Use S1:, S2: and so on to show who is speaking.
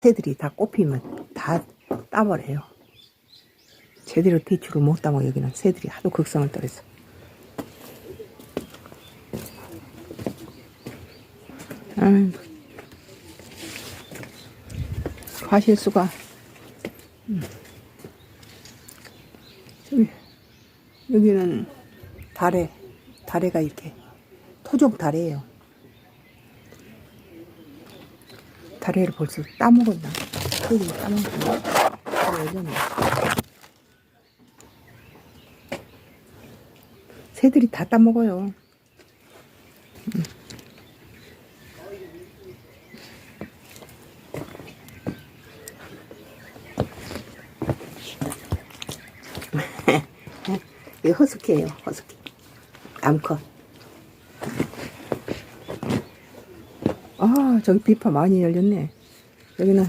S1: 새들이 다 꽃피면 다 따버려요. 제대로 대추를 못 따먹어 여기는 새들이 하도 극성을 떨어서. 아유, 과실수가 음. 여기는 다래 다래가 이렇게 토종 다래예요. 다래를 벌써 따먹었나? 새들이 따먹었나? 다래 예전에 새들이 다 따먹어요. 이거 허스키예요, 허스키. 암컷. 아, 저기 비파 많이 열렸네. 여기는